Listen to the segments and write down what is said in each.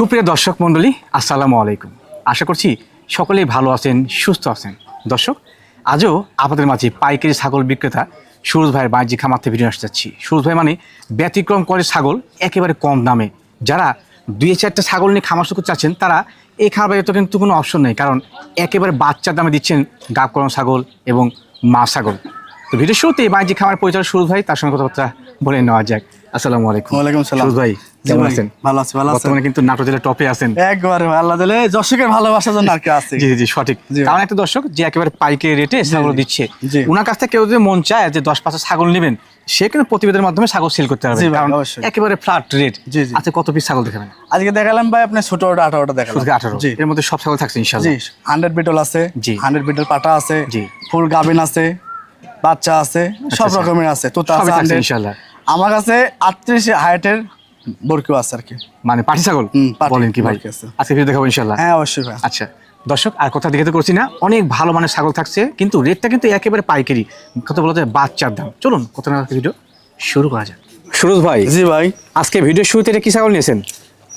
সুপ্রিয় দর্শক মণ্ডলী, আসসালামু আলাইকুম। আশা করছি সকলেই ভালো আছেন, সুস্থ আছেন। দর্শক, আজও আপনাদের মাঝে পাইকারি ছাগল বিক্রেতা সুরজ ভাইয়ের বাণিজ্যিক খামার থেকে ভিডিও আসতে যাচ্ছি। সুরজ ভাই মানে ব্যতিক্রম করে ছাগল, একেবারে কম দামে। যারা দুই চারটা ছাগল নিয়ে খামার শুরু চাচ্ছেন, তারা এই খামার বাইরে তো কিন্তু কোনো অপশন নেই, কারণ একেবারে বাচ্চার দামে দিচ্ছেন গাবকরণ ছাগল এবং মা ছাগল। তো ভিডিও শুরুতে বাণিজ্যিক খামার পরিচালক সুরজ ভাই তার সঙ্গে কথাবার্তা বলে নেওয়া যাক। আসসালামু আলাইকুম। ওয়ালাইকুম সালাম। সুরজ ভাই কেমন আছেন? ভালো আছি, ভালো আছি। বর্তমানে কিন্তু নাটোর জেলার টপে আছেন। একবারে আল্লাহ দিলে দর্শকের ভালোবাসার জন্য আর কি আছে। জি জি সঠিক। কারণ একটা দর্শক যে একেবারে পাইকারি রেটে ছাগল দিচ্ছে ওনার কাছ থেকে কেউ যদি মন চায় যে দশ পাঁচটা ছাগল নেবেন সে কিন্তু প্রতিবেদনের মাধ্যমে ছাগল সেল করতে পারবে। কারণ একেবারে ফ্ল্যাট রেট জি, জি। আচ্ছা কত পিস ছাগল দেখাবেন? আজকে দেখালাম ভাই আপনি ছোট ওটা আঠারোটা দেখালাম। আঠারো। এর মধ্যে সব ছাগল থাকছে জি হান্ড্রেড বিটল আছে জি। হান্ড্রেড বিটল পাটা আছে জি। ফুল গাবিন আছে বাচ্চা আছে সব আচ্ছা। রকমের আছে তোতা সবই আছে থাকছে 100 ইনশাল্লাহ আমার কাছে আটত্রিশ হাইটের বরকিও আছে আর কি। মানে পাটি ছাগল? বলেন কি ভাই? আছে। আজকে ভিডিও দেখাবো ইনশাল্লাহ হ্যাঁ অবশ্যই ভাই। আচ্ছা দর্শক আর কথা তো করছি না অনেক ভালো মানের ছাগল থাকছে কিন্তু রেটটা কিন্তু একেবারে পাইকারি। কথা বলা যায় বাচ্চার দাম। চলুন কত না ভিডিও শুরু করা যাক। সুরজ ভাই জি ভাই। আজকে ভিডিও শুরুতে এটা কি ছাগল নিয়েছেন?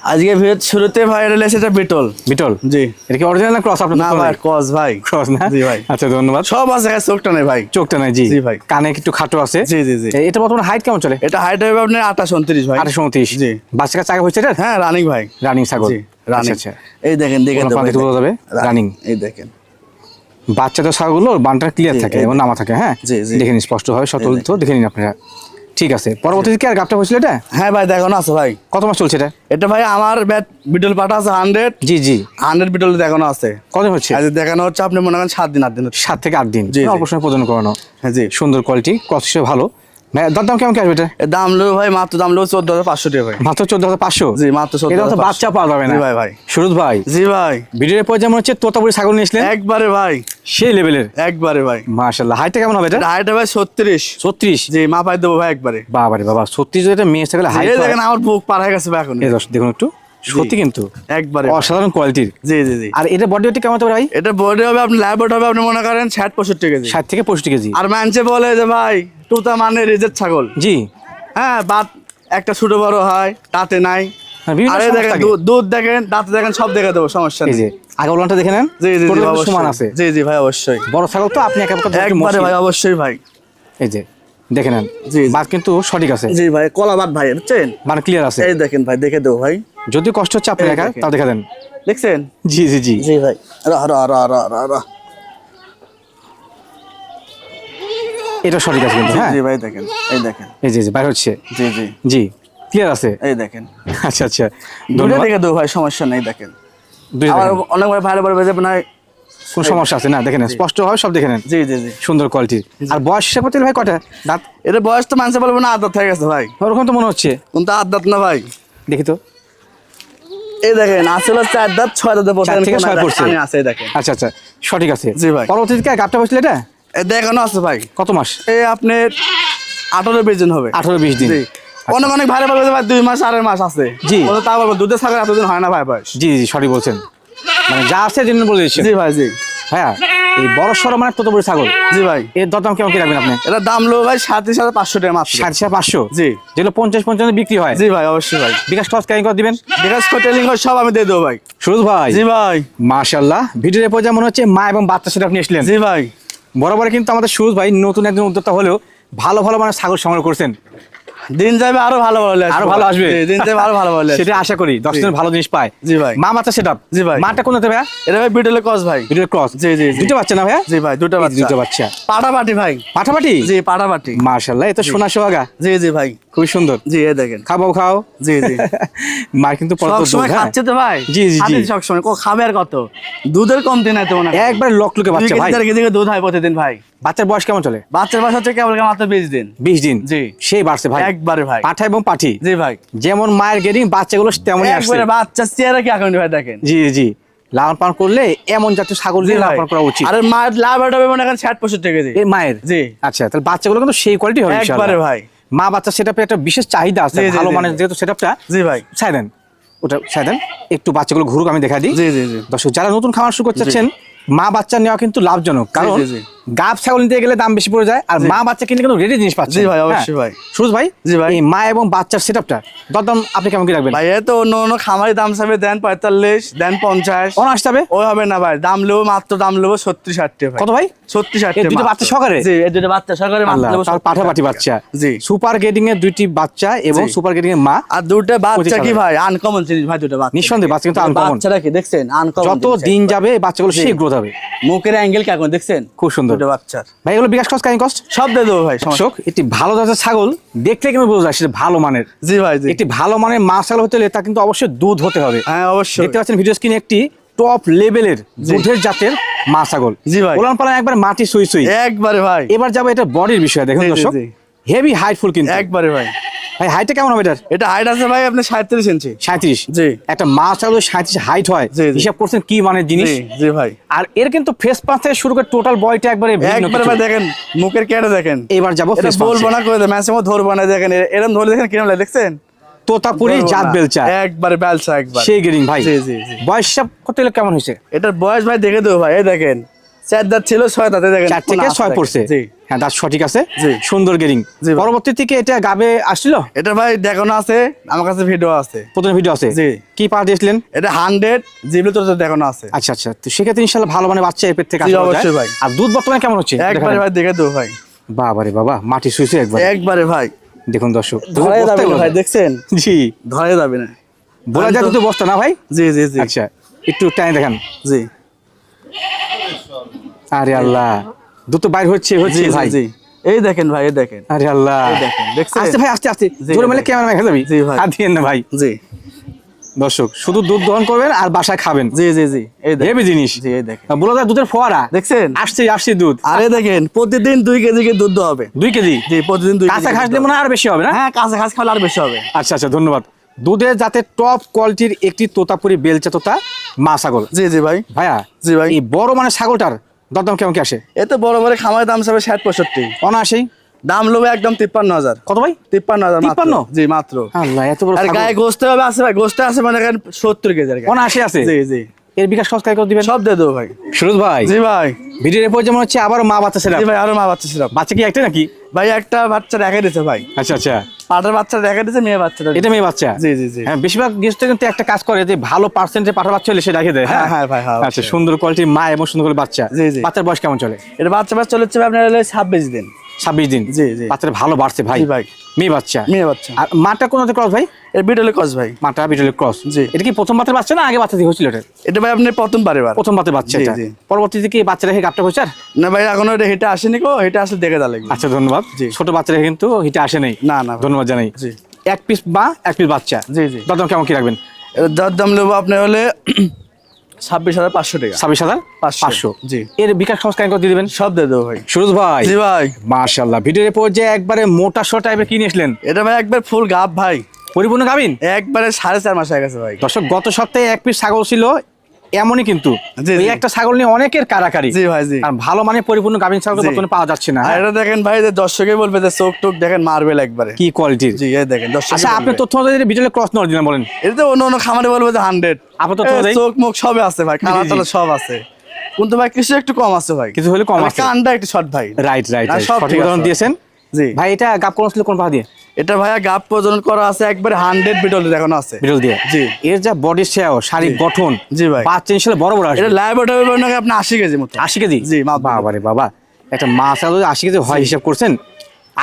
আজকে ভিড় শুরুতে ভাই এটা লেগেছে এটা বিটল। বিটল? জি। এটা কি অরিজিনাল না ক্রস আপনার না ভাই কস ভাই। ক্রস না? জি ভাই। আচ্ছা ধন্যবাদ। সব আছে চোখটা নেই ভাই। চোখটা নাই জি। জি ভাই। কানে একটু খাটো আছে। জি, জি, জি। এটা বর্তমানে হাইট কেমন চলে? এটা হাইট হবে আপনার আঠাশ উনত্রিশ ভাই। আঠাশো উনত্রিশ। জি। বাচ্চা আগে হয়েছে এটা? হ্যাঁ রানিং ভাই। রানিং ছাগল। জি রানিং আচ্ছা, আচ্ছা। এই দেখেন দেখেন ভাই, তোলা যাবে? দেখেন। Running। এই দেখেন। বাচ্চা তো ছাগলগুলো বানটা ক্লিয়ার থাকে এবং নামা থাকে হ্যাঁ? জি, জি। দেখে নিন স্পষ্ট ভাবে সতল তো দেখে নিন আপনারা। ঠিক আছে পরবর্তীতে কি আর গাপটা হয়েছিল এটা? হ্যাঁ ভাই দেখানো আছে ভাই। কত মাস চলছে এটা? এটা ভাই আমার ব্যাট বিটল পাটা আছে হান্ড্রেড জি জি। হান্ড্রেড বিটল দেখানো আছে। কত হচ্ছে? আজ দেখানো হচ্ছে আপনি মনে করেন সাত দিন আট দিন। সাত থেকে আট দিন। অল্প সময় প্রদান করানো। হ্যাঁ জি। সুন্দর কোয়ালিটি কত ভালো। কেমন কি আসবে এটা? দাম লো ভাই মাত্র দাম লো চোদ্দ হাজার পাঁচশো টাকা ভাই। মাত্র চোদ্দ হাজার পাঁচশো? জি মাত্র চোদ্দ হাজার বাচ্চা পাওয়া যাবে না। ভাই ভাই। সুরজ ভাই জি ভাই। ভিডিওর পর যেমন হচ্ছে তোতাপুরি ছাগল নিয়েছিলেন একবারে ভাই। সেই লেভেলের একবারে ভাই। মাশাল্লাহ হাইটটা কেমন হবে এটা? হাইট ভাই ছত্রিশ। ছত্রিশ? জি মাপাই দেবো ভাই একবারে। বাবারে বাবা ছত্রিশ এটা মেয়ে হাইট দেখেন আমার বুক পার হয়ে গেছে ভাই এখন। দেখুন একটু। সত্যি কিন্তু? একবারে। অসাধারণ কোয়ালিটির জি জি জি। আর এটা বডি ওয়েট কেমন পারে ভাই? এটা বডি হবে আপনি ল্যাবট হবে আপনি মনে করেন ষাট পঁয়ষট্টি কেজি। ষাট থেকে পঁয়ষট্টি কেজি। আর মানছে বলে যে ভাই টুতা মানে রিজের ছাগল। জি। হ্যাঁ বাত একটা ছোট বড় হয় তাতে নাই। হ্যাঁ, আরে দেখেন দুধ- দেখেন দাঁত দেখেন সব দেখে দেবো সমস্যা নেই। আগে উলানটা দেখে নেন। জি জি সমান আছে? জি জি ভাই অবশ্যই। বড় ছাগল তো আপনি একবারে ভাই অবশ্যই ভাই। এই যে দেখে নেন। জি। বাদ কিন্তু সঠিক আছে। জি ভাই কলা কলাবাদ ভাই বুঝছেন? মানে ক্লিয়ার আছে। এই দেখেন ভাই দেখে দেবো ভাই। যদি কষ্ট হচ্ছে আপনি দেখেন। তাও দেখে দেন দেখছেন? জি জি জি। জি ভাই। রা রা রা রা রা রা এটা সঠিক আছে কিন্তু হ্যাঁ? জি ভাই দেখেন। এই দেখেন। এই যে জি বাইরে হচ্ছে। জি জি। জি ক্লিয়ার আছে? এই দেখেন। আচ্ছা আচ্ছা। দুটো দেখে দেবো ভাই সমস্যা নেই দেখেন। আবার। অনেক ভাই ভালো ভালো বেজে না কোন সমস্যা আছে? না দেখেন স্পষ্ট হয় সব দেখে নেন। জি জি জি। সুন্দর কোয়ালিটি আর বয়স হিসাব গেলে ভাই কটা দাঁত? এটা বয়স তো মানুষে বলব না আদাত হয়ে গেছে ভাই। ওরকম তো মনে হচ্ছে। কিন্তু আদাত না ভাই? দেখি তো। এই দেখেন আসলে চার দাঁত ছয় দাঁতে চার থেকে ছয় পড়ছে পড়ছে। আছে দেখেন। আচ্ছা আচ্ছা সঠিক আছে। জি ভাই। পরবর্তীতে গাপটা বসলে এটা? দেখানো আছে ভাই। কত মাস? এই আপনি আঠারো বিশ দিন হবে। আঠারো বিশ দিন। অনেক অনেক ভাই ভাই দুই মাস আড়াই মাস আছে। জি। বলে তা বলব দুধের ছাগল এতদিন হয় না ভাই ভাই জি জি সঠিক বলছেন। মানে যা আছে দিন বলে দিচ্ছেন। জি ভাই জি। হ্যাঁ। এই বড় সড়ো মানে তত বড় ছাগল। জি ভাই। এর দরদাম কেমন কি রাখবেন আপনি? এটা দাম লো ভাই সাতত্রিশ হাজার পাঁচশো টাকা মাত্র। ষাট সাত পাঁচশো? জি। যেগুলো পঞ্চাশ পঞ্চান্ন বিক্রি হয়। জি ভাই অবশ্যই ভাই। বিকাশ টস ক্যারিং করে দিবেন? বিকাশ টেলিং সব আমি দিয়ে দেবো ভাই। সুরজ ভাই। জি ভাই। মাশাল্লাহ ভিডিওর পর মনে হচ্ছে মা এবং বাচ্চা সেটা আপনি এসলেন জি ভাই। বরাবর কিন্তু আমাদের সুরজ ভাই নতুন একজন উদ্যোক্তা হলেও ভালো ভালো মানে ছাগল সংগ্রহ করছেন। দিন যাবে আরও ভালো ভালো আরও ভালো আসবে? দিন যাবে আরও ভালো ভালো। সেটা আশা করি। দশ দিন ভালো জিনিস পায়। জি ভাই। মা মাথা সেটা জি ভাই। মাটা কোন ভাইয়া? এটা ভাই বিটলে ক্রস ভাই। ভিডিওর ক্রস জি, জি। দুটো বাচ্চা না ভাইয়া? জি ভাই দুটো বাচ্চা। দুটো বাচ্চা। পাটাপাটি ভাই। পাঠাপাটি জি পাটাপাটি। পাটি এ তো সোনা সোহাগা। জি জি ভাই। খুবই সুন্দর। জি এই দেখেন। খাব খাও। জি জি। মা কিন্তু পরে সময় হ্যাঁ? খাচ্ছে তো ভাই? জি, জি, জি। খাচ্ছে সব সময় কো খাবে আর কত? দুধের কমতি নাই তো হয়। একবার লক লুকে বাচ্চা ভাই। কেজি দুধ হয় প্রতিদিন ভাই। বাচ্চার বয়স কেমন চলে? বাচ্চার বয়স হচ্ছে কেবল মাত্র বিশ দিন। বিশ দিন? জি। সেই বাড়ছে ভাই। একবারে ভাই। পাঠা এবং পাঠি। জি ভাই। যেমন মায়ের গেডিং বাচ্চাগুলো তেমনই আসছে। একবারে বাচ্চা চেয়ারে কি এখন ভাই দেখেন। জি জি। লালন পালন করলে এমন জাতীয় ছাগল দিয়ে লালন পালন করা উচিত। আরে মায়ের লাভ হবে মনে করেন ষাট পঁয়ষট্টি কেজি। মায়ের? জি। আচ্ছা তাহলে বাচ্চাগুলো কিন্তু সেই কোয়ালিটি হবে একবারে ভাই। মা বাচ্চা সেটাপে একটা বিশেষ চাহিদা আছে ভালো মানে মানের। যেহেতু সেটাপটা জি ভাই ছাই দেন ওটা ছাই দেন একটু বাচ্চাগুলো ঘুরুক আমি দেখা দিই জি জি জি দর্শক যারা নতুন খামার শুরু করতে চাচ্ছেন মা বাচ্চা নেওয়া কিন্তু লাভজনক কারণ জি, জি। গাব ছাগল নিতে গেলে দাম বেশি পড়ে যায় আর মা বাচ্চা কিনলে কিন্তু রেডি জিনিস পাচ্ছে জি ভাই, অবশ্যই ভাই। সুরজ ভাই জি ভাই। মা এবং বাচ্চার সেটআপটা দরদাম আপনি কেমন কি রাখবেন? ভাই এ তো অন্য অন্য খামারি দাম চাবে দেন পঁয়তাল্লিশ দেন পঞ্চাশ। কোন আসতে হবে ওই হবে না ভাই দাম নেব মাত্র দাম সত্তর ষাটটি ভাই। কত ভাই? ষাটটি এই দুটো বাচ্চা সহকারে? জি এই দুটো বাচ্চা 70 পাঠাপাঠি বাচ্চা। জি। সুপার গ্রেডিং এর দুইটি বাচ্চা এবং সুপার গ্রেডিং এর মা আর দুটো বাচ্চা কি ভাই? আনকমন জিনিস ভাই দুটো বাচ্চা। নিঃসন্দেহে বাচ্চা কিন্তু uncommon। বাচ্চাটা কি দেখছেন? আনকমন যত দিন যাবে বাচ্চাগুলো। সেই গ্রোথ হবে। মুখের অ্যাঙ্গেল কেমন দেখছেন? খুব সুন্দর। দুটো বাচ্চার। ভাই এগুলো বিকাশ কস্ট কাইন কস্ট সব দিয়ে দেবো ভাই সমস্যা- একটি ভালো জাতের ছাগল দেখলে কিন্তু বোঝা যায় সেটা ভালো মানের। জি ভাই একটি ভালো মানের মা ছাগল হতে হলে তা কিন্তু অবশ্যই দুধ হতে হবে। হ্যাঁ অবশ্যই। দেখতে পাচ্ছেন ভিডিও স্ক্রিনে একটি টপ লেভেলের দুধের জাতের মা ছাগল। জি ভাই। ওলান পালান একবার মাটি সুই সুই। একবারে ভাই। এবার যাব এটা বডির বিষয় দেখুন দর্শক। হেভি হাইটফুল কিন্তু। একবারে ভাই। ভাই হাইটটা কেমন হবে এটার? এটা হাইট আছে ভাই আপনি সাঁত্রিশ ইঞ্চি। সাঁত্রিশ? জি। একটা মা ছাগল সাঁত্রিশ হাইট হয়। হিসাব করছেন কি মানের জিনিস? জি ভাই। আর এর কিন্তু ফেস পাঁচ থেকে শুরু করে টোটাল বয়টা একবারে একবারে ভাই দেখেন মুখের কেটে দেখেন। এবার যাব ফেস বলব না করে মধ্যে ধরবো না দেখেন এ- এরম ধরে দেখেন কিরম লাগে দেখছেন? তোতাপুরি ধরবো জাত না। বেলচা। একবারে বেলচা একবার। সেই গেরিং ভাই। জি, জি, জি। বয়স কেমন হয়েছে? এটার বয়স ভাই দেখে দেবো ভাই এই দেখেন। চার দাঁত ছিল ছয় দাঁতে দেখেন চার থেকে ছয় পড়ছে। জি। হ্যাঁ দাঁত সঠিক আছে। সুন্দর গেরিং। পরবর্তী থেকে এটা গাবে আসছিল? এটা ভাই দেখানো আছে আমার কাছে ভিডিও আছে। প্রথম ভিডিও আছে? জি। কি পা দিয়েছিলেন? এটা হান্ড্রেড তোর দেখানো আছে। আচ্ছা আচ্ছা। তো সেক্ষেত্রে ইনশাল্লাহ ভালো মানে বাচ্চা এপের থেকে। অবশ্যই ভাই। আর দুধ বর্তমানে কেমন হচ্ছে? একবারে ভাই দেখে দেবো ভাই। বাবা রে বাবা মাটি শুয়েছে একবার। একবারে ভাই। দেখুন দর্শক ধরে যাবে ভাই দেখছেন? জি। ধরে যাবে না। বলা যায় তো- বস্তা না ভাই? জি জি জি। আচ্ছা একটু টাইম দেখান। জি। আরে আল্লাহ। দুটো বাইর হচ্ছে হচ্ছে ভাই। এই দেখেন ভাই এই দেখেন। আরে আল্লাহ। দেখেন, দেখছেন? আস্তে ভাই আস্তে আস্তে জোরে মেলে ক্যামেরা মেখে যাবি জি, ভাই। হাত দিয়েন না ভাই। জি। দর্শক শুধু দুধ দহন করবেন আর বাসায় খাবেন। জি জি জি। এই দেখেন। হেভি জিনিস। জি এই দেখেন। বলা যায় দুধের ফোয়ারা। দেখছেন? আসছে আসছে দুধ। আরে দেখেন প্রতিদিন দুই কেজি করে দুধ দেওয়া হবে। দুই কেজি? জি প্রতিদিন দুই কাঁচা ঘাস দিলে মনে আরও বেশি হবে না? হ্যাঁ কাঁচা ঘাস খাওয়ালে আর বেশি হবে। আচ্ছা আচ্ছা ধন্যবাদ। দুধের যাতে টপ কোয়ালিটির একটি তোতাপুরি বেলচা তোতা মা ছাগল। জি জি ভাই। ভাইয়া জি ভাই। এই বড় মানে ছাগলটার দরদাম কেমন কি আসে? এ তো বড় বড় খামারের দাম হিসাবে ষাট পঁয়ষট্টি। অনাশি দাম লোবে একদম তিপ্পান্ন হাজার। কত ভাই? তিপ্পান্ন হাজার মাত্র। জি মাত্র। আল্লাহ এত বড় আর গায়ে গোস্তে হবে আছে ভাই গোস্তে আছে মানে সত্তর কেজি। অনায়াসে আছে? জি জি। এর বিকাশ খরচ করে দিবেন? সব দিয়ে দেবো ভাই। সুরজ ভাই জি ভাই। ভিডিওর এরপর যেমন হচ্ছে আবার মা বাচ্চা ছেলে জি ভাই আরও মা বাচ্চা ছিল বাচ্চা কি একটা নাকি? ভাই একটা বাচ্চা রেখে দিছে ভাই। আচ্ছা আচ্ছা। পাটার বাচ্চা রেখে দিছে মেয়ে বাচ্চাটা এটা মেয়ে বাচ্চা? জি জি জি। হ্যাঁ বেশিরভাগ গেস্ট কিন্তু একটা কাজ করে যে ভালো পার্সেন্টে পাঠা বাচ্চা হলে সে রেখে দেয় হ্যাঁ, হ্যাঁ, ভাই, হ্যাঁ, আচ্ছা সুন্দর কোয়ালিটির মা এবং সুন্দর করে বাচ্চা। জি, জি। বাচ্চার বয়স কেমন চলে? এটা বাচ্চা বাচ্চা চলেছে ভাই আপনার হলো ছাব্বিশ দিন। ছাব্বিশ দিন। জি, জি। বাচ্চাটা ভালো বাড়ছে ভাই। ভাই। মেয়ে বাচ্চা। মেয়ে বাচ্চা। আর মাটা কোন ক্রস ভাই? বিটলে কস ভাই। মাটা ক্রস জি। এটা কি প্রথম বাতের বাচ্চা না আগে বাচ্চা হয়েছিল এটা? এটা ভাই আপনি প্রথম বারে। প্রথম বাতের বাচ্চা এটা। পরবর্তীতে কি বাচ্চা রেখে গাপটা হয়েছে আর? না ভাই এখনও এটা হেঁটে আসেনি কো হেঁটে আসলে দেখে লাগবে। আচ্ছা ধন্যবাদ। ছোট বাচ্চা রেখে কিন্তু হিটে আসে নাই। না, না ধন্যবাদ জানাই। জি। এক পিস বা এক পিস বাচ্চা। জি, কেমন কি রাখবেন? এর দর নেব আপনার হলে ছাব্বিশ হাজার পাঁচশো টাকা। ছাব্বিশ হাজার পাঁচশো। জি। এর বিকাশ খরচ কেন করে দিবেন? সব দিয়ে দেবো ভাই। সুরজ ভাই। জি ভাই। মার্শাল্লাহ ভিডিওর পর যে একবারে মোটা শো টাইপের কিনে এটা ভাই একবার ফুল গাপ ভাই। পরিপূর্ণ গাবিন? একবারে সাড়ে চার মাস হয়ে গেছে ভাই। দর্শক গত সপ্তাহে এক পিস ছাগল ছিল এমনই কিন্তু এই একটা ছাগল নিয়ে অনেকের কারাকারি। জি ভাই জি। আর ভালো মানে পরিপূর্ণ গাবিন ছাগল বর্তমানে পাওয়া যাচ্ছে না হ্যাঁ? এটা দেখেন ভাই যে দর্শকে বলবে যে চোখ টোক দেখেন মারবেল একবারে। কি জি এই দেখেন দর্শক আচ্ছা আপনি তথ্য অনুযায়ী ভিডিওতে ক্রস দিলেন বলেন। এটা তো অন্য অন্য খামারে বলবে যে হান্ড্রেড তথ্য অনুযায়ী? চোখ মুখ সবে আছে ভাই খানা। তলা সব আছে। কিন্তু ভাই কিছু একটু কম আছে ভাই। কিছু হলে কম আছে। কানটা একটু শর্ট ভাই। রাইট রাইট সব সঠিক ঠিক উদাহরণ দিয়েছেন। জি। ভাই এটা গাপ কোন ছিল কোন পা দিয়ে? এটা ভাইয়া গাপ প্রজনন করা আছে একবারে হান্ড্রেড বিটল দেখানো আছে। বিরল দিয়ে? জি। এর যা বডি শেয়ার শারীরিক গঠন জি ভাই। বাচ্চা ইনশাল্লাহ বড় বড় আসবে। এটা লাইভ ওটা হবে নাকি আপনি আশি কেজি মতো? আশি কেজি? জি, বাবা রে বাবা একটা মাছ যদি আশি কেজি হয় হিসাব করছেন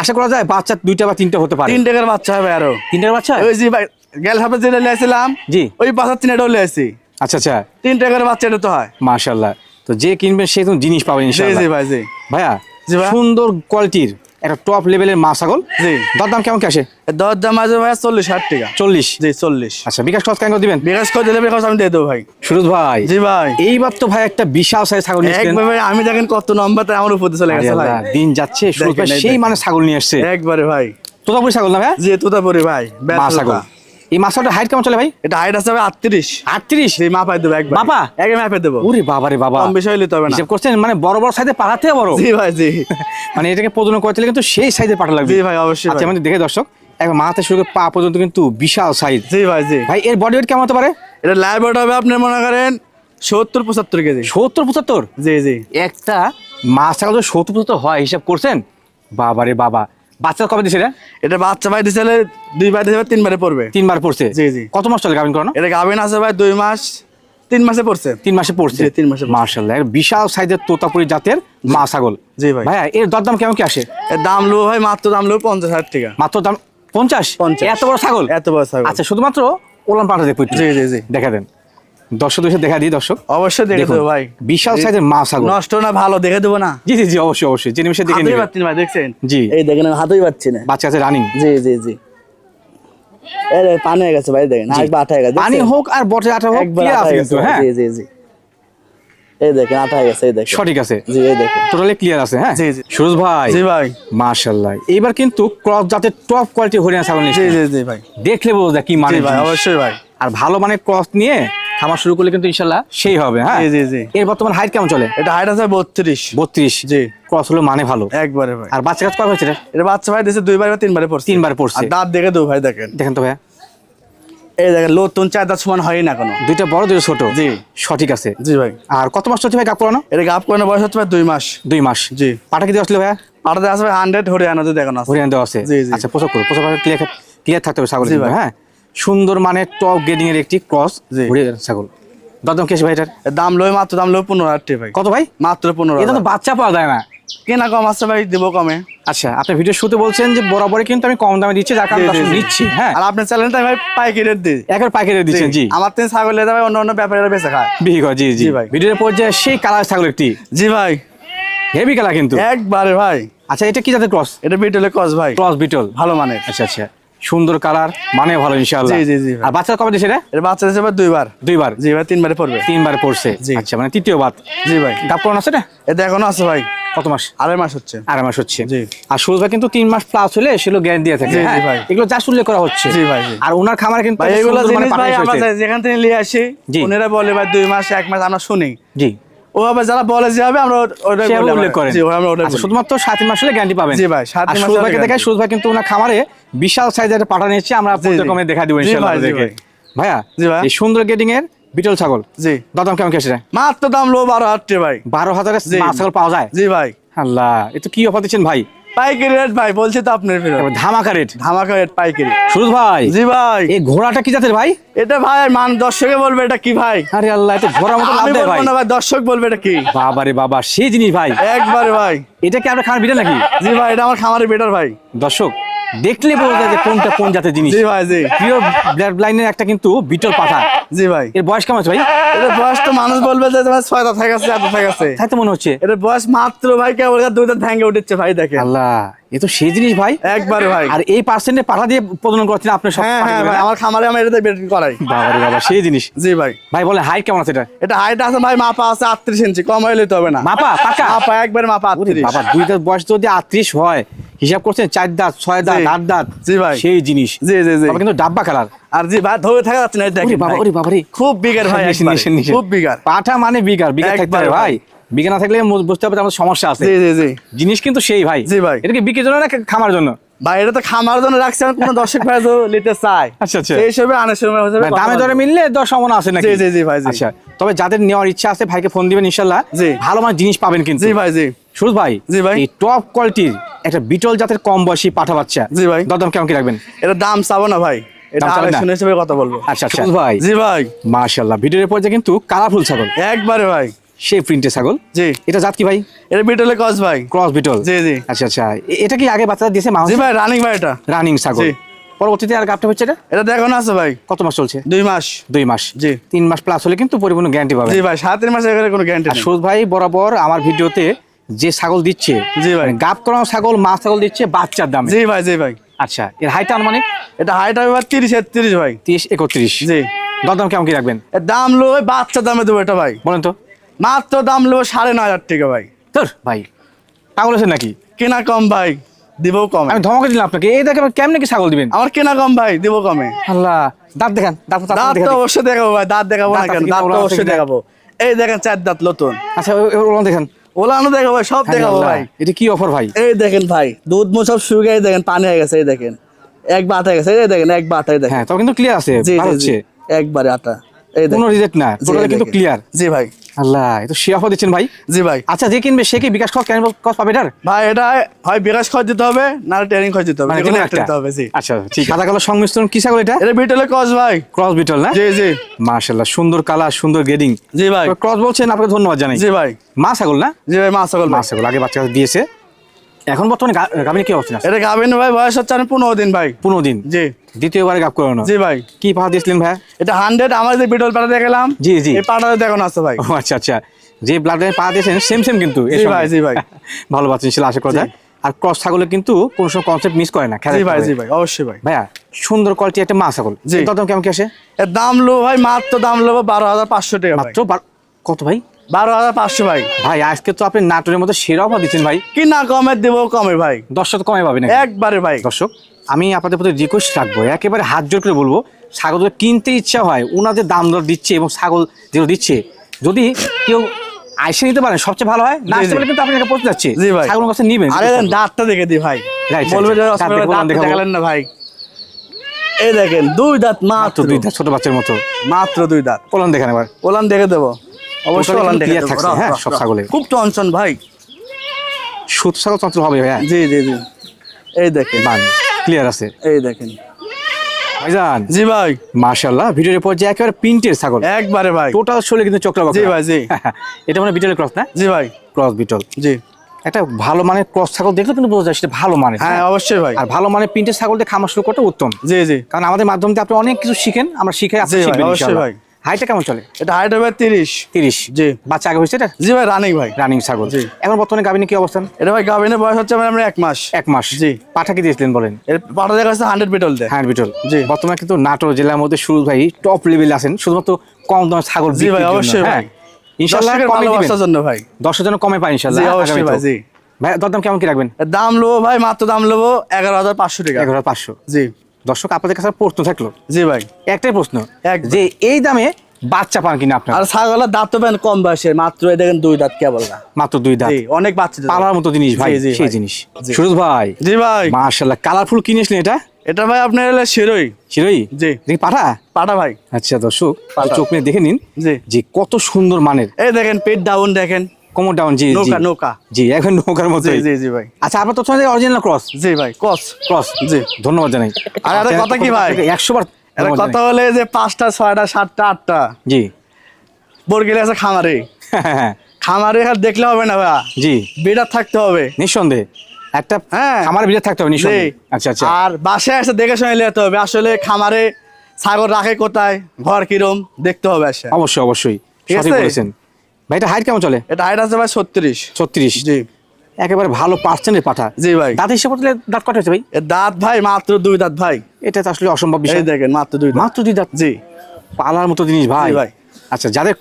আশা করা যায় বাচ্চা দুইটা বা তিনটা হতে পারে। তিন টাকার বাচ্চা হবে আরও। তিনটার বাচ্চা? ওই জি ভাই গেল হাফে যেটা লিয়েছিলাম জি। ওই বাচ্চা তিন এটাও লিয়েছি আচ্ছা আচ্ছা। তিন টাকার বাচ্চা এটা তো হয়। মাশাল্লাহ তো যে কিনবেন সে জিনিস পাবেন ইনশাআল্লাহ জি ভাই জি। ভাইয়া জি ভাই। সুন্দর কোয়ালিটির একটা টপ লেভেলের মা ছাগল। জি। দরদাম কেমন কি আসে? দরদাম দর দাম আছে ভাই চল্লিশ ষাট টাকা। চল্লিশ? জি চল্লিশ। আচ্ছা বিকাশ খরচ কেন দিবেন? বিকাশ খরচ দিলে বিকাশ আমি দিয়ে দেবো ভাই। সুরজ ভাই জি ভাই। এইবার তো ভাই একটা বিশাল সাইজ ছাগল একবার আমি দেখেন কত নম্বর আমার উপর চলে গেছে ভাই। দিন যাচ্ছে সুরজ ভাই সেই মানে ছাগল নিয়ে আসছে। একবারে ভাই। তোতাপুরি ছাগল না ভাই? জি তোতাপুরি ভাই। মা ছাগল। এই মাছটা হাইট কেমন চলে ভাই? এটা হাইট আছে ভাই আটত্রিশ। আটত্রিশ? সেই মাপাই দেবো একবার। মাপা? একে মাপাই দেবো। ওরে বাবা রে বাবা। কম বিষয় নিতে হবে না। হিসাব করছেন? মানে বড় বড় সাইজে পাঠাতে বড়? জি ভাই জি। মানে এটাকে প্রজনন করতে কিন্তু সেই সাইজে পাঠা লাগবে। জি ভাই অবশ্যই আচ্ছা। আমাদের দেখে দর্শক একবার মাথাতে শুরু করে পা পর্যন্ত কিন্তু বিশাল সাইজ জি ভাই জি। ভাই এর বডি ওয়েট কেমন হতে পারে? এটা লাইভ ওটা হবে আপনি মনে করেন সত্তর পঁচাত্তর কেজি। সত্তর পঁচাত্তর? জি জি। একটা মাছ তো সত্তর পঁচাত্তর হয় হিসাব করছেন? বাবা রে বাবা। বাচ্চা কবে দিছে এটা বাচ্চা ভাই দিছে দুইবার দিছে তিনবারে পড়বে। তিনবার পড়ছে? জি, জি। কত মাস চলে গাভিন করানো? এটা গাভিন আছে ভাই দুই মাস তিন মাসে পড়ছে। তিন মাসে পড়ছে? তিন মাসে। মার্শাল্লাহ বিশাল সাইজের তোতাপুরি জাতের মা ছাগল। জি ভাই। ভাইয়া এর দরদাম কেমন কি আসে? এর দাম লো ভাই মাত্র দাম লো পঞ্চাশ হাজার টাকা। মাত্র দাম পঞ্চাশ? পঞ্চাশ। এত বড় ছাগল? এত বড় ছাগল। আচ্ছা শুধুমাত্র ওলান পাঠা দেখব জি, জি, জি। দেখা দেন। দর্শক দর্শক দেখা দিই দর্শক। অবশ্যই দেখে দেবো ভাই। বিশাল সাইজের ছাগল। নষ্ট না ভালো দেখে দেবো না। জি জি জি অবশ্যই অবশ্যই। যে নিমিশে দেখে হাতেই নিবে। পাচ্ছি না ভাই দেখছেন? জি। এই দেখেন হাতেই পাচ্ছি না। বাচ্চা আছে রানিং জি জি জি। এই পানি হয়ে গেছে ভাই দেখেন আরেকবার আঠা হয়ে গেছে পানি হোক আর বটে আটা হোক আছে কিন্তু হ্যাঁ? জি জি জি। এই দেখেন আঠা হয়ে গেছে এই দেখেন। সঠিক আছে। জি এই দেখেন। টোটালি ক্লিয়ার আছে হ্যাঁ? জি, জি। সুরজ ভাই। জি ভাই। মাশাআল্লাহ। এবার কিন্তু ক্রস জাতের টপ কোয়ালিটি হরিয়ানা ছাগল জি জি জি ভাই। দেখলে বোঝা যায় কি মানে ভাই অবশ্যই ভাই। আর ভালো মানে ক্রস নিয়ে খামার শুরু করলে কিন্তু ইনশাল্লাহ সেই হবে হ্যাঁ? জি জি এর বর্তমান হাইট কেমন চলে? এটা হাইট আছে বত্রিশ। বত্রিশ। জি। ক্রস হলো মানে ভালো। একবারে ভাই। আর বাচ্চা কাজ করা হয়েছে এটা বাচ্চা ভাই দিয়েছে দুইবার বা তিনবারে পড়ছে। তিনবার পড়ছে। আর দাঁত দেখে দু ভাই দেখেন। দেখেন তো ভাইয়া। এই দেখেন নতুন চার দাঁত সমান হয়ই না কোনো। দুইটা বড় দুইটা ছোট? জি। সঠিক আছে। জি ভাই। আর কত মাস চলছে ভাই কাপ করানো? এটা গাপ করানোর বয়স হচ্ছে ভাই দুই মাস। দুই মাস। জি। পাটা কি দিয়ে আসলে ভাইয়া? পাঠাতে আসবে হান্ড্রেড হরিয়ানা তো দেখানো আছে। হরিয়ানা দেওয়া আছে। জি, জি। আচ্ছা করো। ক্লিয়ার ক্লিয়ার থাকতে হবে ভাই। হ্যাঁ? সুন্দর মানে টপ গ্রেডিং এর একটি ক্রস। ছাগল। দরদাম কি আছে ভাই এর দাম লয় মাত্র দাম লয় পনেরো হাজার ভাই। কত ভাই? মাত্র পনেরো এটা তো। বাচ্চা পাওয়া যায় না। কেনা কম আছে ভাই দেবো কমে। আচ্ছা আপনি ভিডিও শুতে বলছেন যে বরাবরই কিন্তু আমি কম দামে দিচ্ছি যার কারণে। নিচ্ছি হ্যাঁ। আর আপনার চ্যানেলটা ভাই পাইকারি রেট দিই। একবার পাইকারি দিচ্ছেন জি। আমার থেকে ছাগল লেদা ভাই অন্য অন্য ব্যাপারীরা বেঁচে খায়। বিহি জি জি। জি ভাই। ভিডিওর পর যে সেই কালার ছাগল একটি। জি ভাই। হেভি কালার কিন্তু। একবারে ভাই। আচ্ছা এটা কি জাতের ক্রস এটা বিটলের ক্রস ভাই। ক্রস বিটল ভালো মানের। আচ্ছা আচ্ছা। সুন্দর কালার মানে ভালো ইনশাআল্লাহ। জি, জি, জি আর বাচ্চা কবে দিছে রে? এটা বাচ্চা দিয়েছে ভাই দুইবার। দুইবার? জি ভাই তিনবারে পড়বে। তিনবার পড়ছে। জি। আচ্ছা মানে তৃতীয় বাত। জি ভাই। গাপ কোন আছে না এটা এখনও আছে ভাই। কত মাস? আড়াই মাস হচ্ছে। আড়াই মাস হচ্ছে। জি। আর সুরজ ভাই কিন্তু তিন মাস প্লাস হলে সেগুলো গ্যারান্টি দিয়ে থাকে। জি, জি, হ্যাঁ? ভাই। এগুলো যা উল্লেখ করা হচ্ছে। জি, ভাই, আর ওনার খামারে কিন্তু এগুলো মানে জিনিস ভাই আমরা যেখান থেকে নিয়ে আসি। ওনারা বলে ভাই দুই মাস এক মাস আমরা শুনি। জি। ওভাবে যারা বলে যে আমরা ওটা সে উল্লেখ করেন। জি আমরা ওটা আচ্ছা, শুধুমাত্র সাত মাস হলে গ্যারান্টি পাবেন। জি ভাই, সাত মাস সুরজ ভাইকে guarantee। দেখায় ভাই কিন্তু ওনার খামারে বিশাল সাইজের আমরা। দেখা দিব ইনশাআল্লাহ। ভাইয়া জি ভাই। এই সুন্দর গেটিং এর বিটল ছাগল। জি। কেমন কেসে মাত্র দাম লো বারো হাজার ভাই। বারো হাজারের। ছাগল পাওয়া যায়? জি ভাই। আল্লাহ এ তো কি অফার দিচ্ছেন ভাই? পাইকারি রেট ভাই বলছি তো আপনার ফেরত। ধামাকা রেট ধামাকা রেট পাইকারি। সুরজ ভাই জি ভাই। এই ঘোড়াটা কি জাতের ভাই? এটা ভাই মান দর্শকে বলবে এটা কি ভাই? আরে আল্লাহ এটা ঘোড়া মতো লাভ দেয় ভাই। ভাই দর্শক বলবে এটা কি? বাবা রে বাবা সেই জিনিস ভাই। একবারে ভাই। এটা কি আপনার খামার বিটল নাকি? জি ভাই এটা আমার খামারের বেটার ভাই। দর্শক দেখলে বোঝা যায় যে কোনটা কোন জাতের জিনিস। জি ভাই জি। প্রিয় ব্লাড লাইনের একটা কিন্তু বিটল পাঠা জি ভাই। এর বয়স কেমন আছে ভাই? এটা বয়স তো মানুষ বলবে যে তোমার ছয় দাঁত গেছে চার দাঁত হয়ে গেছে। তাই তো মনে হচ্ছে। এটা বয়স মাত্র ভাই কেবল দুই দাঁত ভেঙে উঠেছে ভাই দেখেন। আল্লাহ এ তো সেই জিনিস ভাই। একবারে ভাই। আর এই পার্সেন্টে পাঠা দিয়ে প্রজনন করছেন আপনি সব হ্যাঁ হ্যাঁ ভাই আমার খামারে আমি এটাতে বের করাই। বাবা রে বাবা সেই জিনিস। জি ভাই। ভাই বলে হাইট কেমন আছে এটা? এটা হাইট আছে ভাই মাপা আছে আটত্রিশ ইঞ্চি কম হইলে তো হবে না। মাপা পাকা? মাপা একবারে মাপা ওরে আটত্রিশ। বাবা দুই দাঁত বয়স যদি আটত্রিশ হয় হিসাব করছেন চার দাঁত ছয় দাঁত আট দাঁত জি ভাই। সেই জিনিস। জি জি জি। কিন্তু ডাব্বা কালার। আর জি ভাই ধরে থাকা যাচ্ছে না ওরে বাবা ওরে বাবা রে খুব বিগার ভাই। খুব বিগার পাঠা মানে বিগার বিগার থাকতে পারে ভাই। বিঘা না থাকলে বুঝতে হবে আমাদের সমস্যা আছে। জি জি জি। জিনিস কিন্তু সেই ভাই। জি ভাই। এটা কি বিক্রির জন্য না খামার জন্য? ভাই এটা তো খামার জন্য রাখছি আমার কোনো দর্শক ভাই তো নিতে চায় আচ্ছা, আচ্ছা। হিসেবে আনার সময় যাবে মানে দামে। দরে মিললে দশ আছে নাকি? জি, জি, জি, ভাই, আচ্ছা তবে যাদের নেওয়ার ইচ্ছা আছে ভাইকে ফোন দিবেন জি। ভালো মানে জিনিস পাবেন কিন্তু। জি ভাই জি। সুরজ ভাই জি ভাই। এই টপ কোয়ালিটির একটা বিটল জাতের কম বয়সী পাঠা বাচ্চা জি ভাই। দরদাম কেমন কি রাখবেন? এটা দাম চাবো না ভাই। এটা? হিসেবে কথা বলব। আচ্ছা আচ্ছা। ভাই। জি ভাই। ভিডিওর পর্যায়ে কিন্তু কালারফুল ছাগল। একবারে ভাই। সেই প্রিন্টের ছাগল। জি। এটা জাত কি ভাই? এটা বিটলে কস ভাই। ক্রস বিটল জি, জি। আচ্ছা আচ্ছা। এটা কি আগে বাচ্চারা দিয়েছে? মা জি ভাই রানিং ভাই এটা। রানিং ছাগল। পরবর্তীতে আর গাপটা হচ্ছে এটা? এটা দেখো না আছে ভাই। কত মাস চলছে? দুই মাস। দুই মাস। জি। তিন মাস প্লাস হলে কিন্তু পরিপূর্ণ গ্যারান্টি পাবে জি ভাই সাত তিন মাসের এখানে কোনো গ্যারান্টি আর সুরজ ভাই বরাবর আমার ভিডিওতে যে ছাগল দিচ্ছে জি ভাই। মানে গাপ করানো ছাগল মা ছাগল দিচ্ছে বাচ্চার দামে। জি ভাই জি ভাই। আচ্ছা এর হাইট আনুমানিক? এটা হাইট হবে ভাই তিরিশ একত্রিশ ভাই। তিরিশ একত্রিশ। জি। দরদাম কেমন কি রাখবেন? দাম লো ওই বাচ্চা দামে দেবো এটা ভাই। বলেন তো। মাত্র দাম লো সাড়ে নয় হাজার টাকা ভাই। তোর ভাই পাগল আছেন নাকি? কেনা কম ভাই দিব কম। আমি ধমকে দিলাম আপনাকে এই দেখে কেমনে কি ছাগল দিবেন? আমার কেনা কম ভাই দিব কমে। আল্লাহ দাঁত দেখান দাঁত দাঁত তো অবশ্যই দেখাবো ভাই দাঁত দেখাবো না কেন? দাঁত তো অবশ্যই দেখাবো। এই দেখেন চার দাঁত নতুন। আচ্ছা ও- ওলান দেখেন। ওলানো দেখাবো ভাই সব দেখাবো ভাই। এটা কি অফার ভাই? এই দেখেন ভাই দুধ মুখ সব শুকিয়ে দেখেন পানি হয়ে গেছে এই দেখেন। এক বাত হয়ে গেছে এই দেখেন এক বাত হয়ে দেখেন। হ্যাঁ তবে কিন্তু ক্লিয়ার আছে জি জি একবারে আটা এই দেখেন। কোনো রিজেক্ট না টোটালি কিন্তু ক্লিয়ার জি ভাই। আল্লাহ তো শেয়ার দিচ্ছেন ভাই। জি ভাই। আচ্ছা যে কিনবে সে কি বিকাশ কস ক্যান কস পাবে এটার? ভাই এটা হয় বিকাশ খরচ দিতে হবে না ট্রেনিং খরচ দিতে হবে মানে একটা দিতে হবে জি। আচ্ছা ঠিক। সাদা কালো সংমিশ্রণ কি ছাগল এটা? এটা বিটলে কস ভাই। ক্রস বিটল না? জি জি। মাশাআল্লাহ সুন্দর কালার সুন্দর গ্রেডিং জি ভাই। ক্রস বলছেন আপনাকে ধন্যবাদ জানাই। জি ভাই। মা ছাগল না? জি ভাই মা ছাগল মা ছাগল আগে বাচ্চা দিয়েছে। এখন বর্তমানে গা- কি অবস্থা? এটা গাবেন ভাই বয়স হচ্ছে আমি পনেরো দিন ভাই। পনেরো দিন? জি। দ্বিতীয়বারে গাপ করানো জি ভাই। কি পাহা দিয়েছিলেন ভাই? এটা হান্ড্রেড আমার যে বিটল পাটা দেখলাম জি জি। এই পাটা দেখানো আছে ভাই। আচ্ছা আচ্ছা। যে ব্লাড পা দিয়েছেন সেম সেম কিন্তু জি ভাই, জি ভাই। ভালো বাচ্চা ছিল আশা করা যায়। আর ক্রস ছাগলে কিন্তু কোনো সময় কনসেপ্ট মিস করে না খেলা জি ভাই জি ভাই অবশ্যই ভাই। ভাইয়া সুন্দর কোয়ালিটি একটা মা ছাগল। জি। দাম কেমন কি আসে? দাম লো ভাই মাত্র দাম লো বারো হাজার পাঁচশো টাকা মাত্র কত ভাই? বারো হাজার পাঁচশো ভাই। ভাই আজকে তো আপনি নাটোরের মধ্যে সেরা অফার দিচ্ছেন ভাই। কি না কমে দেবো কমে ভাই। তো কমে পাবেন একবারে ভাই। দর্শক আমি আপনাদের প্রতি রিকোয়েস্ট রাখব একেবারে হাত জোর করে বলব ছাগল কিনতে ইচ্ছা হয় ওনাদের দাম দর দিচ্ছে এবং ছাগল যেগুলো দিচ্ছে যদি কেউ আইসে নিতে পারেন সবচেয়ে ভালো হয় না আসতে পারলে কিন্তু আপনাকে পড়তে যাচ্ছে। জি ভাই। ছাগল কাছে নিবেন আরে দাঁতটা দেখে দি ভাই। বলবে। দেখালেন না ভাই। এই দেখেন দুই দাঁত মাত্র দুই দাঁত ছোট বাচ্চার মতো। মাত্র দুই দাঁত। কলম দেখেন আবার ওলান দেখে দেবো। অবশ্যই রাখ, হ্যাঁ, সব রাখ। ছাগলে। খুব টেনশন ভাই। ছাগল হবে হ্যাঁ জি জি জি। এই দেখেন। বান ক্লিয়ার আছে। এই দেখেন। ভাইজান। জি ভাই। মাশাআল্লাহ ভিডিওর পর যে একেবারে প্রিন্টের ছাগল। একবারে ভাই। টোটাল শরীরে কিন্তু চক্র জি ভাই জি। এটা মানে বিটলের ক্রস না? জি ভাই। ক্রস বিটল জি। একটা ভালো মানের ক্রস ছাগল দেখলে কিন্তু বোঝা যায় সেটা ভালো মানে হ্যাঁ অবশ্যই ভাই। আর ভালো মানের প্রিন্টের ছাগল দিয়ে খামার শুরু করতে উত্তম। জি জি। কারণ আমাদের মাধ্যমে দিয়ে আপনি অনেক কিছু শিখেন আমরা শিখে আপনি শিখবেন অবশ্যই ইনশাআল্লাহ। ভাই। কেমন চলে? এটা হাইট হবে তিরিশ। তিরিশ। জি। বাচ্চা আগে হয়েছে এটা জি ভাই রানিং ভাই। রানিং ছাগল। জি। এখন বর্তমানে গাভিনে কি অবস্থান? এটা ভাই গাভিনের বয়স হচ্ছে ভাই আমরা এক মাস। এক মাস। জি। পাঠা কি দিয়েছিলেন বলেন? পাটা দেখা যাচ্ছে হান্ড্রেড বিটল দেয়। হ্যাঁ বিটল জি। বর্তমানে কিন্তু নাটোর জেলার মধ্যে সুরজ ভাই টপ লেভেলে আছেন শুধুমাত্র কম দামের ছাগল জি ভাই অবশ্যই হ্যাঁ। ভাই। দর্শকের কমে দিবেন। জন্য ভাই। দশের জন্য কমে পাই ইনশাল্লাহ জি অবশ্যই ভাই জি। ভাই দরদাম কেমন কি রাখবেন? দাম লোবো ভাই মাত্র দাম লোবো এগারো হাজার পাঁচশো টাকা। এগারো পাঁচশো। জি। দর্শক আপনাদের কাছে প্রশ্ন থাকল। জি ভাই। একটাই প্রশ্ন। যে এই দামে বাচ্চা পান কিনা আপনার? আর ছাগলের দাঁত পেন কম বয়সে মাত্র এই দেখেন দুই দাঁত কেবল না। মাত্র দুই দাঁত। অনেক বাচ্চা পালার মতো জিনিস ভাই সেই জিনিস। সুরজ ভাই জি ভাই। মাশাল্লাহ কালারফুল কিনেছিলেন এটা? এটা ভাই আপনার হলো শিরোই। শিরোই? জি। পাঠা? পাটা ভাই। আচ্ছা দর্শক পাঠা। চোখ নিয়ে দেখে নিন জি। যে কত সুন্দর মানের। এই দেখেন পেট ডাউন দেখেন। কোমর ডাউন জি নৌকা নৌকা। জি এখন নৌকার মতো জি জি ভাই। আচ্ছা আপনার তো অরিজিনাল ক্রস জি ভাই কস ক্রস জি। ধন্যবাদ জানাই। আর একটা কথা কি ভাই? একশো বার এটা কথা হলে যে পাঁচটা ছয়টা সাতটা আটটা। জি। বরগিলে আছে খামারে। খামারে আর দেখলে হবে না ভাই। জি। বিড়ার থাকতে হবে। নিঃসন্দেহে। একটা হ্যাঁ। আমার বিলে থাকতে হবে নিঃসন্দেহে। আচ্ছা আচ্ছা। আর বাসায় এসে দেখে শুনে যেতে হবে। আসলে খামারে ছাগল রাখে কোথায়? ঘর কিরম? দেখতে হবে আসে অবশ্যই অবশ্যই। ঠিক আছে? ভাই এটা হাইট কেমন চলে? এটা হাইট আছে ভাই ছত্রিশ। ছত্রিশ। জি। একেবারে ভালো পার্সেন্টের পাঠা। জি ভাই। দাঁত হিসাব করলে দাঁত কটা হয়েছে ভাই? দাঁত ভাই মাত্র দুই দাঁত ভাই। এটা তো আসলে অসম্ভব বিষয়। দেখেন মাত্র দুই দাঁত। মাত্র দুই দাঁত? জি। পালার মতো জিনিস ভাই। ভাই। আচ্ছা যাদের।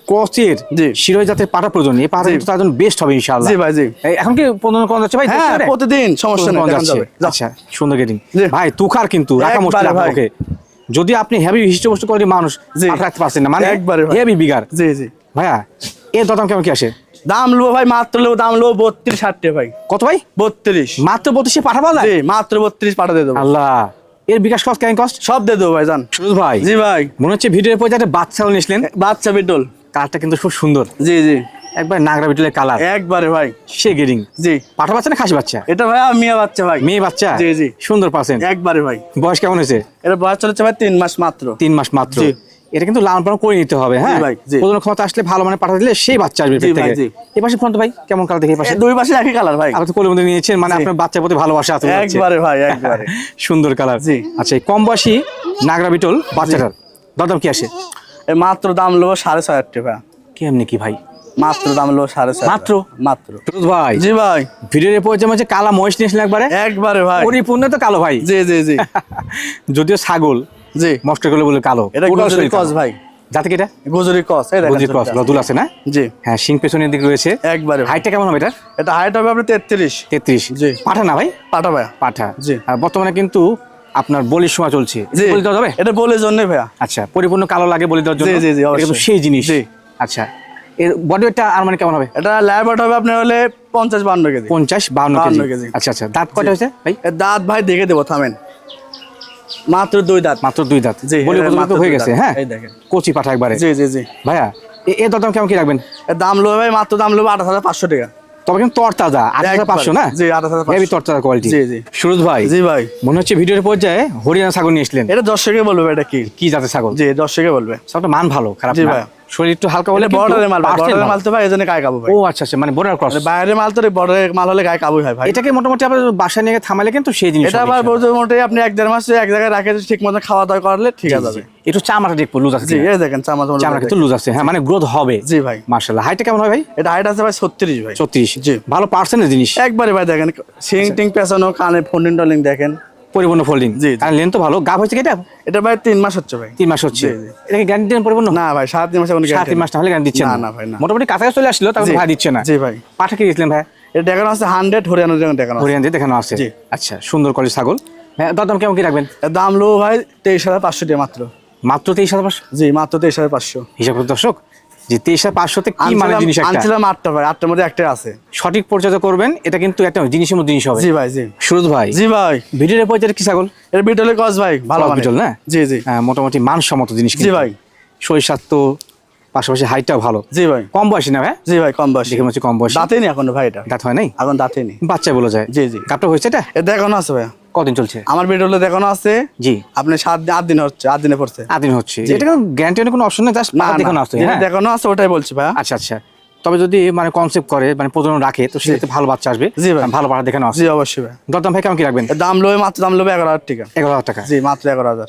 শিরোই জাতের পাটা প্রয়োজন এই পাটা কিন্তু তার জন্য বেস্ট হবে ইনশাআল্লাহ। জি ভাই জি। এখন কি কম যাচ্ছে ভাই? হ্যাঁ প্রতিদিন সমস্যা নেই। যাবে। আচ্ছা সুন্দর গেটিং ভাই তুখার কিন্তু রাখা মুশকিল। আপনাকে। যদি আপনি হেভি হিস্টবস্তু করে মানুষ। রাখতে পারছেন না মানে একবারে হেভি বিগার জি জি। ভাইয়া এর দাম কেমন কি আসে? দাম লো ভাই মাত্র লো দাম লো বত্রিশ ভাই। কত ভাই? বত্রিশ। মাত্র বত্রিশে পাঠা পাওয়া যায়? জি মাত্র বত্রিশ পাঠা দিয়ে দেবো। আল্লাহ। এর বিকাশ কস্ট কেন কস্ট সব দিয়ে দেবো ভাই জান। সুরজ ভাই। জি ভাই। মনে হচ্ছে ভিডিওর পরে একটা বাচ্চা নিয়েছিলেন বাচ্চা বিটল। কালারটা কিন্তু খুব সুন্দর। জি জি। একবার নাগরা বিটলের কালার। একবারে ভাই। সে গেরিং। জি। পাঠা বাচ্চা না খাসি বাচ্চা? এটা ভাই মিয়া বাচ্চা ভাই। মেয়ে বাচ্চা? জি, জি। সুন্দর পার্সেন্ট একবারে ভাই। বয়স কেমন হয়েছে? এটা বয়স চলেছে ভাই তিন মাস মাত্র। তিন মাস মাত্র। এটা কিন্তু লালন পালন করে নিতে হবে হ্যাঁ? ভাই, জি। ক্ষমতা আসলে ভালো মানে পাঠা দিলে সেই বাচ্চা আসবে থেকে। এই পাশে ফোন ভাই কেমন কালার দেখে পাশে? দুই পাশে একই কালার ভাই। আপনি তো কোলের মধ্যে নিয়েছেন মানে আপনার বাচ্চার প্রতি ভালোবাসা আছে একবারে ভাই একবারে। সুন্দর কালার। জি। আচ্ছা এই কম বয়সী নাগরা বিটল বাচ্চাটার দরদাম কি আসে? মাত্র দাম লো সাড়ে ছয় টাকা কেমনি কি ভাই? মাত্র দাম লো সাড়ে মাত্র? মাত্র। ভাই? জি ভাই। ভিডিওর কালা মহিষ নিয়েছিলেন একবারে। একবারে ভাই। পরিপূর্ণ তো কালো ভাই। জি জি জি। যদিও ছাগল জি। মস্ত করলে বলে কালো। এটা পুরো কস ভাই। যাতে কি এটা? গুজরি কস এই দেখেন বুঝি লদুল আছে না? জি। হ্যাঁ সিং পেছনের দিকে রয়েছে। একবারে। হাইটটা কেমন হবে এটা এটা হাইট হবে আপনি তেত্রিশ। তেত্রিশ। জি। পাঠা না ভাই? পাঠা ভাই পাঠা। জি। আর বর্তমানে কিন্তু আপনার বলির সময় চলছে। বলি দেওয়া যাবে? এটা বলে জন্য ভাইয়া। আচ্ছা পরিপূর্ণ কালো লাগে বলি দেওয়ার জন্য? জি, জি, জি, অবশ্যই। সেই জিনিস। জি। আচ্ছা এর বডি ওয়েটটা আর মানে কেমন হবে? এটা ল্যাবট হবে আপনার হলে পঞ্চাশ বান্ন কেজি। পঞ্চাশ বাউন্ন 52 কেজি। কেজি। আচ্ছা আচ্ছা দাঁত কয়টা হয়েছে ভাই? দাঁত ভাই দেখে দেবো থামেন। মাত্র দুই দাঁত। মাত্র দুই দাঁত। জি বলে কত হয়ে গেছে হ্যাঁ? এই দেখেন। কচি পাঠা একবারে। জি জি জি। ভাইয়া এ- দাম কেমন কি রাখবেন? দাম লো ভাই মাত্র দাম লো আট হাজার পাঁচশো টাকা। তবে কিন্তু তরতাজা আট হাজার পাঁচশো না? জি আট হাজার হেভি তরতাজা কোয়ালিটি জি, জি। সুরজ ভাই জি ভাই। মনে হচ্ছে ভিডিওর পর্যায়ে হরিয়ানা ছাগল নিয়ে এসলেন। এটা দর্শকে বলবে এটা কি? কি জাতের ছাগল? জি দর্শকে বলবে। সবটা মান ভালো খারাপ জি না? ভাই। শরীর একটু হালকা হলে বর্ডারের মাল বর্ডারের মাল। তো ভাই গায়ে কাবু ভাই। ও আচ্ছা আচ্ছা মানে বোর্ডার ক্রস বাইরের মাল তো বর্ডারের মাল হলে গায়ে কাবু হয় ভাই। এটাকে মোটামুটি বাসায় নিয়ে থামালে কিন্তু সেই জিনিস এটা আবার মোটামুটি আপনি এক দেড় মাস এক জায়গায় রাখে ঠিক মতো খাওয়া দাওয়া করলে ঠিক আছে একটু চামড়া দেখব লুজ আছে এই দেখেন চামচ চামড়া কিন্তু লুজ আছে হ্যাঁ মানে গ্রোথ হবে। জি ভাই। হাইটটা কেমন হয় ভাই? এটা হাইট আছে ভাই ছত্রিশ ভাই। ছত্রিশ। জি। ভালো পার্সেন্টের জিনিস। একবারে ভাই দেখেন সিং টিং পেছানো কানে ফোন টোলিং দেখেন। পরিপূর্ণ ফোল্ডিং জি। আর লেন তো ভালো। গাভ হয়েছে কি এটা? এটা ভাই তিন মাস হচ্ছে ভাই। তিন মাস হচ্ছে। জি। এটাকে গ্যারান্টি দেন পরিপূর্ণ? না ভাই সাত তিন মাসে কোনো সাত তিন মাস না হলে গ্যারান্টি দিচ্ছে না, না। ভাই, না। মোটামুটি কাছাকাছি চলে আসলো জি। ভাই দিচ্ছে না। জি ভাই। পাঠা কি দিয়েছিলেন ভাই? এটা দেখানো আছে হান্ড্রেড হরিয়ানা দেখানো হরিয়ান দেখানো আছে। জি। আচ্ছা সুন্দর করে ছাগল। হ্যাঁ দরদাম কেমন কি রাখবেন? দাম লো ভাই তেইশ হাজার পাঁচশো টাকা মাত্র। মাত্র তেইশ হাজার পাঁচশো? জি মাত্র তেইশ হাজার পাঁচশো। হিসাব দর্শক যে তেইশ পাঁচশোতে কি মানে জিনিস একটা? আনছিলাম আটটা ভাই আটটার মধ্যে একটাই আছে। সঠিক পরিচর্যা করবেন এটা কিন্তু একটা জিনিসের মধ্যে জিনিস হবে। জি ভাই জি। সুরজ ভাই জি ভাই। ভিডিওর পরিচয় কি ছাগল? এর বিটলে কস ভাই ভালো মানে। না? জি জি। হ্যাঁ, মোটামুটি মানসম্মত জিনিস জি ভাই। শরীর স্বাস্থ্য পাশাপাশি হাইটটাও ভালো। জি ভাই। কম বয়সী না ভাই? জি ভাই কম বয়সী। দেখে মনে হচ্ছে কম বয়সী। দাঁতে নি এখন ভাই এটা। দাঁত হয় নাই? এখন দাঁতে নি বাচ্চা বলে যায়। জি জি। গাপটা হয়েছে এটা? দেখানো আছে ভাই কদিন চলছে? আমার বিটলে দেখানো আছে। জি। আপনি সাত আট দিন হচ্ছে আট দিনে পড়ছে। আট দিন হচ্ছে। এটা গ্যারান্টি কোনো অপশন নেই? জাস্ট না দেখানো আছে হ্যাঁ? দেখানো আছে ওটাই বলছি ভাই আচ্ছা আচ্ছা। তবে যদি মানে কনসেপ্ট করে মানে প্রজনন রাখে তো সেক্ষেত্রে ভালো বাচ্চা আসবে। জি ভাই। ভালো পাঠা দেখানো আছে। জি অবশ্যই ভাই। দরদাম ভাই কেমন কি রাখবেন? দাম লোবে মাত্র দাম লোবে এগারো হাজার টাকা। এগারো হাজার টাকা। জি মাত্র এগারো হাজার।